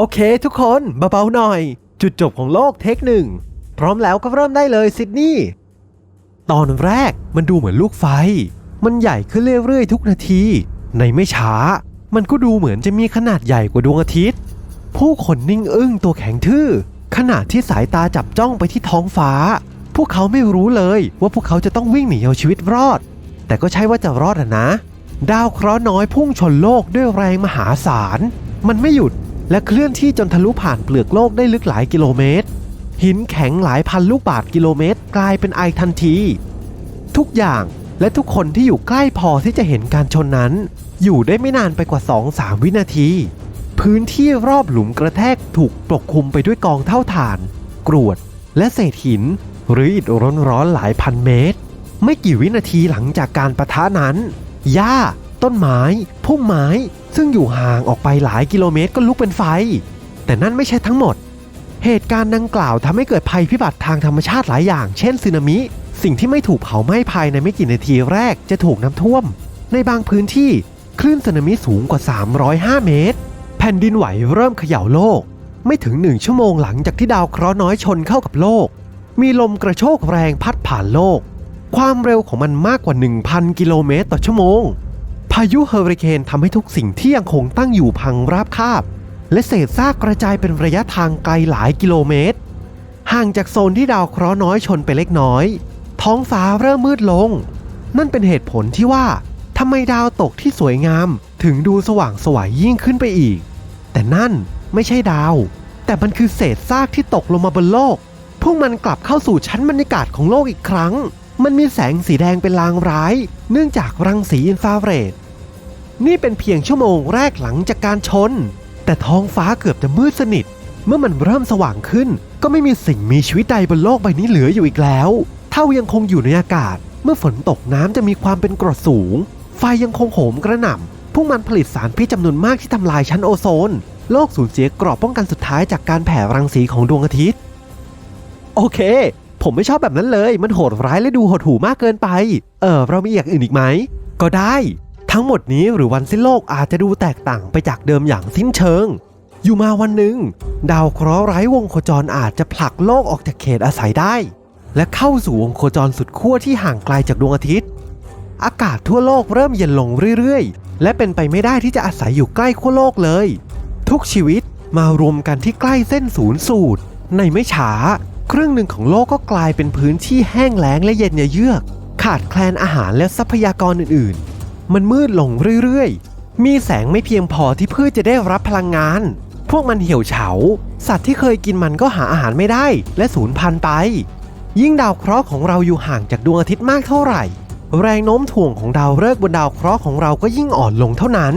โอเคทุกคนเบาๆหน่อย จุดจบของโลกเทคหนึ่งพร้อมแล้วก็เริ่มได้เลยซิดนีย์ตอนแรกมันดูเหมือนลูกไฟ มันใหญ่ขึ้นเรื่อยๆ ทุกนาที ในไม่ช้า มันก็ดูเหมือนจะมีขนาดใหญ่กว่าดวงอาทิตย์ ผู้คนนิ่งอึ้งตัวแข็งทื่อ ขณะที่สายตาจับจ้องไปที่ท้องฟ้า พวกเขาไม่รู้เลยว่าพวกเขาจะต้องวิ่งหนีเอาชีวิตรอด แต่ก็ใช่ว่าจะรอดอะนะ ดาวเคราะห์น้อยพุ่งชนโลกด้วยแรงมหาศาล มันไม่หยุด และเคลื่อนที่จนทะลุผ่านเปลือกโลกได้ลึกหลายกิโลเมตร หินแข็งหลายพันลูกบาศก์กิโลเมตร กลายเป็นไอทันที ทุกอย่างและทุกคนที่อยู่ใกล้พอที่จะเห็นการชนนั้น อยู่ได้ไม่นานไปกว่า 2-3 วินาที พื้นที่รอบหลุมกระแทกถูกปกคลุมไปด้วยกองเท่าฐาน กรวด และเศษหิน หรืออิฐร้อนๆหลายพันเมตร ไม่กี่วินาทีหลังจากการประทะนั้นหญ้า ต้นไม้พุ่มไม้ ซึ่งอยู่ห่างออกไปหลายกิโลเมตรก็ลุกเป็นไฟ แต่นั่นไม่ใช่ทั้งหมด เหตุการณ์ดังกล่าวทำให้เกิดภัยพิบัติทางธรรมชาติหลายอย่าง เช่นสึนามิ สิ่งที่ไม่ถูกเผาไหม้ภายในไม่กี่นาทีแรกจะถูกน้ำท่วม ในบางพื้นที่คลื่นสึนามิสูงกว่า 305 เมตร แผ่นดินไหวเริ่มเขย่าโลก ไม่ถึงหนึ่งชั่วโมงหลังจากที่ดาวเคราะห์น้อยชนเข้ากับโลก มีลมกระโชกแรงพัดผ่านโลก ความเร็วของมันมากกว่า 1,000 กิโลเมตรต่อชั่วโมง พายุเฮอริเคนทำให้ทุกสิ่งที่ยังคงตั้งอยู่พังราบคาบ และเศษซากกระจายเป็นระยะทางไกลหลายกิโลเมตร ห่างจากโซนที่ดาวเคราะห์น้อยชนไปเล็กน้อย ท้องฟ้าเริ่มมืดลง นั่นเป็นเหตุผลที่ว่าทำไมดาวตกที่สวยงามถึงดูสว่างสวยยิ่งขึ้นไปอีก แต่นั่นไม่ใช่ดาว แต่มันคือเศษซากที่ตกลงมาบนโลก พวกมันกลับเข้าสู่ชั้นบรรยากาศของโลกอีกครั้ง มันมีแสงสีแดงเป็นลางร้าย เนื่องจากรังสีอินฟราเรด นี่เป็นเพียงชั่วโมงแรกหลังจากการชน แต่ท้องฟ้าเกือบจะมืดสนิท เมื่อมันเริ่มสว่างขึ้น ก็ไม่มีสิ่งมีชีวิตใดบนโลกใบนี้เหลืออยู่อีกแล้ว เท่ายังคงอยู่ในอากาศ เมื่อฝนตกน้ำจะมีความเป็นกรดสูง ไฟยังคงโหมกระหน่ำพวกมันผลิตสารพิษจำนวนมากที่ทำลายชั้นโอโซน โลกสูญเสียกรอบป้องกันสุดท้ายจากการแผ่รังสีของดวงอาทิตย์ โอเค ผมไม่ชอบแบบนั้นเลย มันโหดร้ายและดูหดหูมากเกินไป เออเรามีอย่างอื่นอีกไหม ก็ได้ ทั้งหมดนี้หรือวันสิ้นโลกอาจจะดูแตกต่างไปจากเดิมอย่างสิ้นเชิง อยู่มาวันหนึ่ง ดาวเคราะห์ไร้วงโคจรอาจจะผลักโลกออกจากเขตอาศัยได้ และเข้าสู่วงโคจรสุดขั้วที่ห่างไกลจากดวงอาทิตย์ อากาศทั่วโลกเริ่มเย็นลงเรื่อยๆ และเป็นไปไม่ได้ที่จะอาศัยอยู่ใกล้ขั้วโลกเลย ทุกชีวิตมารวมกันที่ใกล้เส้นศูนย์สูตร ในไม่ช้า ครึ่งหนึ่งของโลกก็กลายเป็นพื้นที่แห้งแล้งและเย็นเยือก ขาดแคลนอาหารและทรัพยากรอื่นๆ มันมืดลงเรื่อยๆ มีแสงไม่เพียงพอที่พืชจะได้รับพลังงาน พวกมันเหี่ยวเฉา สัตว์ที่เคยกินมันก็หาอาหารไม่ได้ และสูญพันธุ์ไป ยิ่งดาวเคราะห์ของเราอยู่ห่างจากดวงอาทิตย์มากเท่าไหร่ แรงโน้มถ่วงของดาวฤกษ์บนดาวเคราะห์ของเราก็ยิ่งอ่อนลงเท่านั้น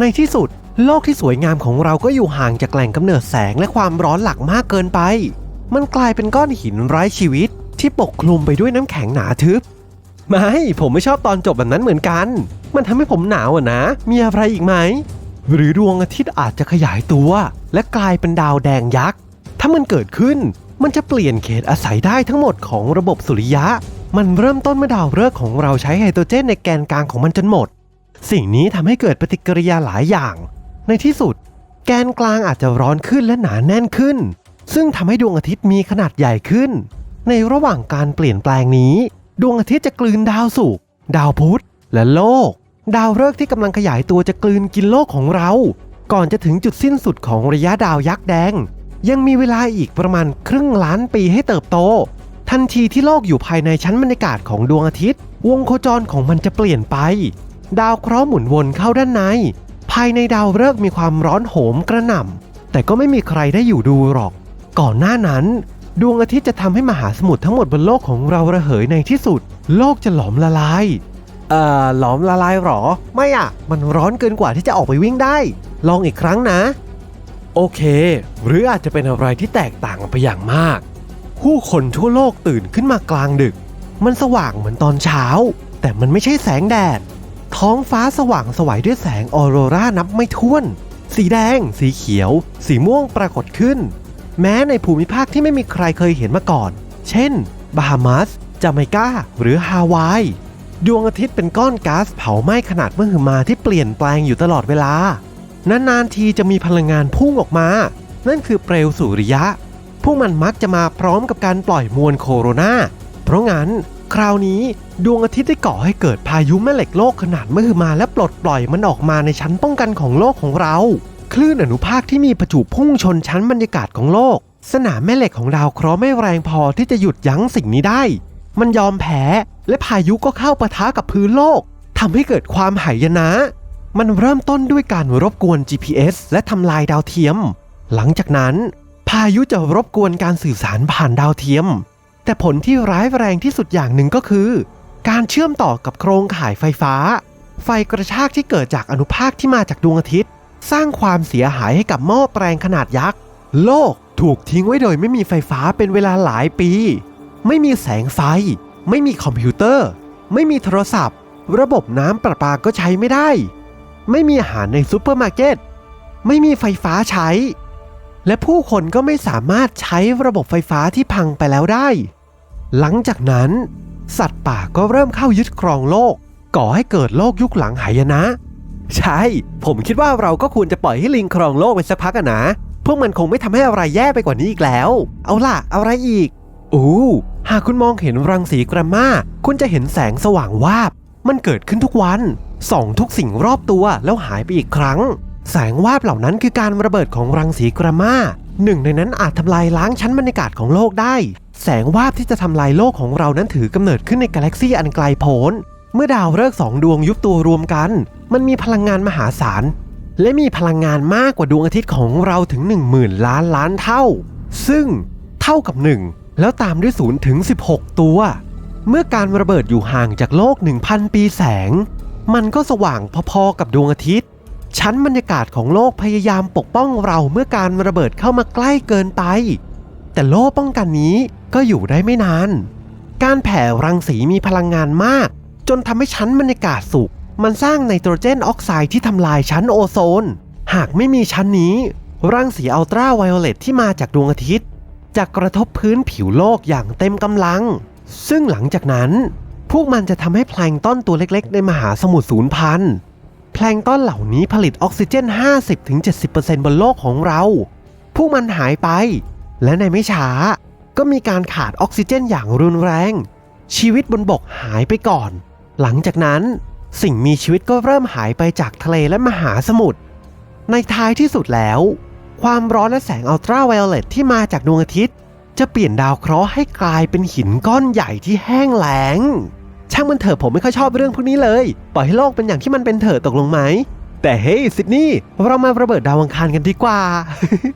ในที่สุดโลกที่สวยงามของเราก็อยู่ห่างจากแหล่งกำเนิดแสงและความร้อนหลักมากเกินไป มันกลายเป็นก้อนหินไร้ชีวิตที่ปกคลุมไปด้วยน้ำแข็งหนาทึบ ไม่ ผมไม่ชอบตอนจบแบบนั้นเหมือนกัน มันทำให้ผมหนาวอะนะ มีอะไรอีกไหม หรือดวงอาทิตย์อาจจะขยายตัว และกลายเป็นดาวแดงยักษ์ ถ้ามันเกิดขึ้น มันจะเปลี่ยนเขตอาศัยได้ทั้งหมดของระบบสุริยะ มันเริ่มต้นเมื่อดาวฤกษ์ของเราใช้ไฮโดรเจนในแกนกลางของมันจนหมด สิ่งนี้ทำให้เกิดปฏิกิริยาหลายอย่าง ในที่สุด แกนกลางอาจจะร้อนขึ้นและหนาแน่นขึ้น ซึ่งทำให้ดวงอาทิตย์มีขนาดใหญ่ขึ้น ในระหว่างการเปลี่ยนแปลงนี้ ดวงอาทิตย์จะกลืนดาวศุกร์ดาวพุธและโลก ดาวฤกษ์ที่กำลังขยายตัวจะกลืนกินโลกของเรา ก่อนจะถึงจุดสิ้นสุดของระยะดาวยักษ์แดง ยังมีเวลาอีกประมาณครึ่งล้านปีให้เติบโต ทันทีที่โลกอยู่ภายในชั้นบรรยากาศของดวงอาทิตย์ วงโคจรของมันจะเปลี่ยนไป ดาวเคราะห์หมุนวนเข้าด้านใน ภายในดาวฤกษ์มีความร้อนโหมกระหน่ำแต่ก็ไม่มีใครได้อยู่ดูหรอก ก่อนหน้านั้น ดวงอาทิตย์จะทำให้มหาสมุทรทั้งหมดบนโลกของเราระเหยในที่สุด โลกจะหลอมละลาย เอ่อ หลอมละลายหรอ ไม่อะมันร้อนเกินกว่าที่จะออกไปวิ่งได้ ลองอีกครั้งนะ โอเค หรืออาจจะเป็นอะไรที่แตกต่างไปอย่างมาก ผู้คนทั่วโลกตื่นขึ้นมากลางดึก มันสว่างเหมือนตอนเช้า แต่มันไม่ใช่แสงแดด ท้องฟ้าสว่างสวัยด้วยแสงออโรรานับไม่ถ้วน สีแดง สีเขียว สีม่วงปรากฏขึ้น แม้ในภูมิภาคที่ไม่มีใครเคยเห็นมาก่อน เช่น บาฮามัสจาเมกา หรือฮาวาย ดวงอาทิตย์เป็นก้อนก๊าซเผาไหม้ขนาดมหึมาที่เปลี่ยนแปลงอยู่ตลอดเวลา นานๆทีจะมีพลังงานพุ่งออกมา นั่นคือเปลวสุริยะ พวกมันมักจะมาพร้อมกับการปล่อยมวลโคโรนา เพราะงั้น คราวนี้ดวงอาทิตย์ได้ก่อให้เกิดพายุแม่เหล็กโลกขนาดมหึมาและปลดปล่อยมันออกมาในชั้นป้องกันของโลกของเรา คลื่นอนุภาคที่มีประจุพุ่งชนชั้นบรรยากาศของโลก สนามแม่เหล็กของดาวเคราะห์ไม่แรงพอที่จะหยุดยั้งสิ่งนี้ได้ มันยอมแพ้และพายุก็เข้าปะทะกับพื้นโลกทำให้เกิดความหายนะ มันเริ่มต้นด้วยการรบกวน GPS และทำลายดาวเทียม หลังจากนั้น พายุจะรบกวนการสื่อสารผ่านดาวเทียม แต่ผลที่ร้ายแรงที่สุดอย่างหนึ่งก็คือ การเชื่อมต่อกับโครงข่ายไฟฟ้า ไฟกระชากที่เกิดจากอนุภาคที่มาจากดวงอาทิตย์ สร้างความเสียหายให้กับหม้อแปลงขนาดยักษ์ โลกถูกทิ้งไว้โดยไม่มีไฟฟ้าเป็นเวลาหลายปี ไม่มีแสงไฟ ไม่มีคอมพิวเตอร์ ไม่มีโทรศัพท์ ระบบน้ำประปาก็ใช้ไม่ได้ ไม่มีอาหารในซูเปอร์มาร์เก็ต ไม่มีไฟฟ้าใช้ และผู้คนก็ไม่สามารถใช้ระบบไฟฟ้าที่พังไปแล้วได้ หลังจากนั้น สัตว์ป่าก็เริ่มเข้ายึดครองโลก ก่อให้เกิดโลกยุคหลังหายนะ ใช่ ผมคิดว่าเราก็ควรจะปล่อยให้ลิงครองโลกไปสักพักอะนะ พวกมันคงไม่ทำให้อะไรแย่ไปกว่านี้อีกแล้ว เอาล่ะ อะไรอีกอู้หากคุณมองเห็นรังสีกรามาคุณจะเห็นแสงสว่างวาบ มันเกิดขึ้นทุกวัน ส่องทุกสิ่งรอบตัวแล้วหายไปอีกครั้ง แสงวาบเหล่านั้นคือการระเบิดของรังสีกรามาหนึ่งในนั้นอาจทำลายล้างชั้นบรรยากาศของโลกได้ แสงวาบที่จะทำลายโลกของเรานั้นถือกำเนิดขึ้นในกาแล็กซีอันไกลโพ้น เมื่อดาวฤกษ์สองดวงยุบตัวรวมกัน มันมีพลังงานมหาศาล และมีพลังงานมากกว่าดวงอาทิตย์ของเราถึง 10,000 ล้านล้านเท่า ซึ่งเท่ากับ 1 แล้วตามด้วย0ถึง 16 ตัว เมื่อการระเบิดอยู่ห่างจากโลก 1,000 ปีแสง มันก็สว่างพอๆกับดวงอาทิตย์ ชั้นบรรยากาศของโลกพยายามปกป้องเราเมื่อการระเบิดเข้ามาใกล้เกินไป แต่โล่ป้องกันนี้ก็อยู่ได้ไม่นาน การแผ่รังสีมีพลังงานมาก จนทำให้ชั้นบรรยากาศสุกมันสร้างไนโตรเจนออกไซด์ที่ทำลายชั้นโอโซน หากไม่มีชั้นนี้รังสีอัลตราไวโอเลตที่มาจากดวงอาทิตย์ จะกระทบพื้นผิวโลกอย่างเต็มกำลัง ซึ่งหลังจากนั้น พวกมันจะทำให้แพลงต้นตัวเล็กๆ ในมหาสมุทรสูญพันธุ์แพลงต้นเหล่านี้ผลิตออกซิเจน 50-70%บนโลกของเรา พวกมันหายไป และในไม่ช้า ก็มีการขาดออกซิเจนอย่างรุนแรง ชีวิตบนบกหายไปก่อน หลังจากนั้นสิ่งมีชีวิตก็เริ่มหายไปจากทะเลและมหาสมุทร ในท้ายที่สุดแล้ว ความร้อนและแสงอัลตราไวโอเลตที่มาจากดวงอาทิตย์ จะเปลี่ยนดาวเคราะห์ให้กลายเป็นหินก้อนใหญ่ที่แห้งแล้ง ช่างมันเถอะผมไม่ค่อยชอบเรื่องพวกนี้เลย ปล่อยให้โลกเป็นอย่างที่มันเป็นเถอะตกลงไหม แต่เฮ้ยซิดนีย์เรามาระเบิดดาวอังคารกันดีกว่า